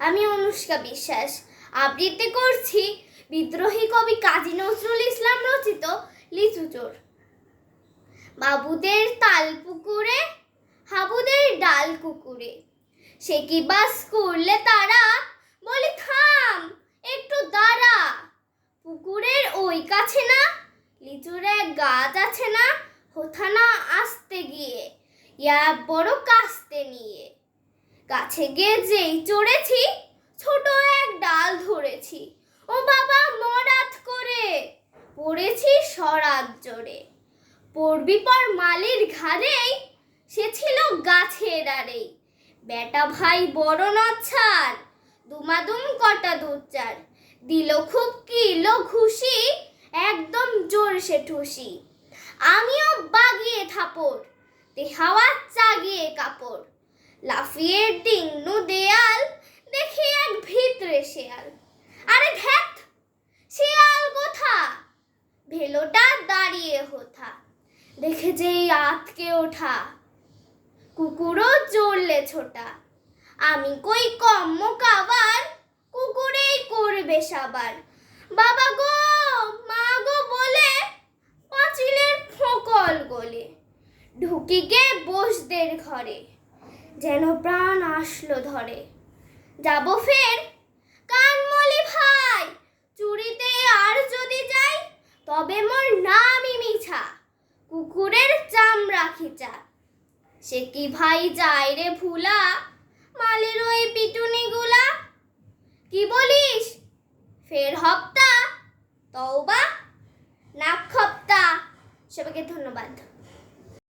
আমি অনুষ্কা বিশ্বাস। আবৃত্তি করছি বিদ্রোহী কবি কাজী নজরুল ইসলাম রচিত লিচু চোর। বাবুদের তাল পুকুরে, হাবুদের ডাল কুকুরে। সে কি বাস করলে তারা? বলি, থাম, একটু দাঁড়া। পুকুরের ওই কাছে না, লিচুরে গাছ আছে না, হোথানা আসতে গিয়ে, ইয়া বড় কাস্তে নিয়ে। গাছে গিয়ে যেই চড়েছি, ছোট এক ডাল ধরেছি। ও বাবা, মরাত করে। পড়েছি সরাত জোরে। পড়বি পর মালির ঘাড়েই, সে ছিল গাছের আড়েই। বেটা ভাই বড় নচ্ছার, দুমাদুম কটা দুচার দিল খুব কিলো ঘুষি, একদম জোর সে ঠুসি। আমিও বাগিয়ে থাপড় তে হাওয়া চাগিয়ে কাপড়। লাফিয়ে ডিংনু দেয়াল দেখি এক ভিতরে শেয়াল। আরে ধ্যাত শেয়াল কোথা ভেলোটা দাঁড়িয়ে হোথা, দেখে যেই আতকে ওঠা। কুকুরও চড়লে ছোটা, আমি কই কম্ম কাবার, কুকুরেই করবে সাবার। বাবা গো, মা গো বলে, পাঁচিলের ফকল গলে ঢুকি গে বসদের ঘরে। যেন প্রাণ আসলো ধরে। যাব ফের? কানমলি ভাই, চুরিতে আর যদি যাই, তবে মোর নামই মিছা, কুকুরের চামড়া খিচা। সে কি ভাই যায় রে ভুলা, মালের ওই পিটুনি গুলা কি বলিস? ফের হপ্তা, তওবা নাক হপ্তা সবাইকে ধন্যবাদ।